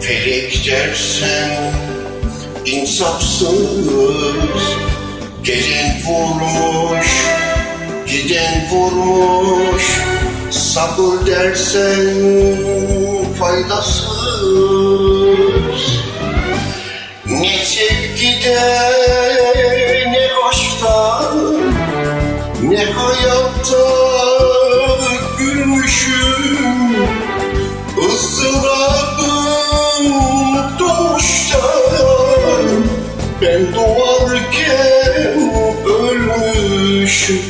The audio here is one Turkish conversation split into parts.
Felek dersen insafsız. Gelen vurmuş, giden vurmuş. Sabır dersen faydasız. Ne sevgide ne aşkta Ne hayatta Izdırabım doğuştan Ben doğarken ölmüşüm.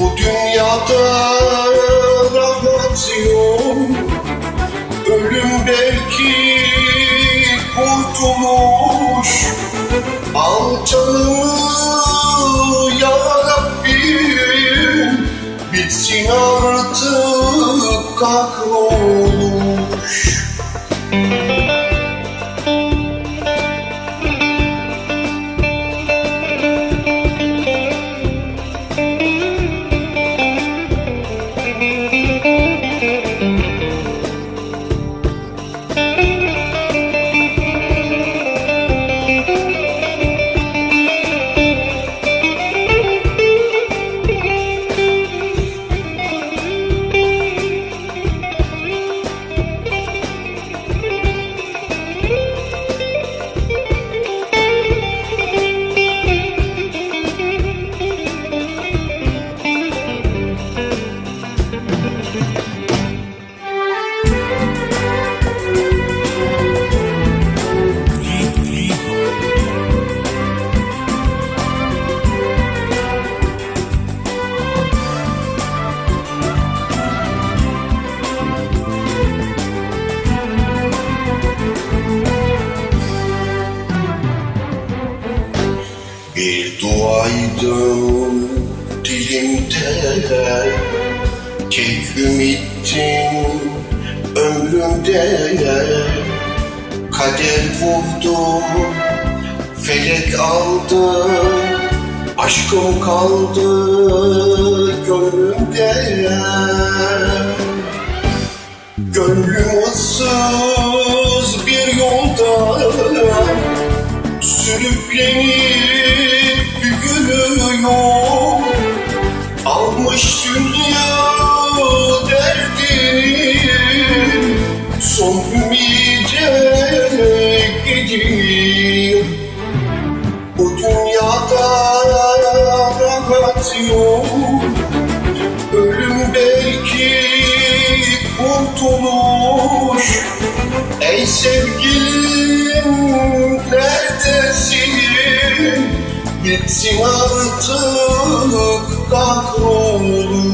Bu dünyada rahat yok Ölüm belki kurtuluş Al canımı ya Rabbim Bitsin artık kahroluş Duaydım dilimde Tek ümittim ömrümde. Kader vurdu, felek aldı Aşkım kaldı gönlümde. Gönlüm ıssız bir yolda Sürüklenip Almış dünya derdini Son ümide gidiyor Bu dünyada rahat yok Ölüm belki kurtuluş Ey sevgilim neredesin? Bitsin artık kahroluş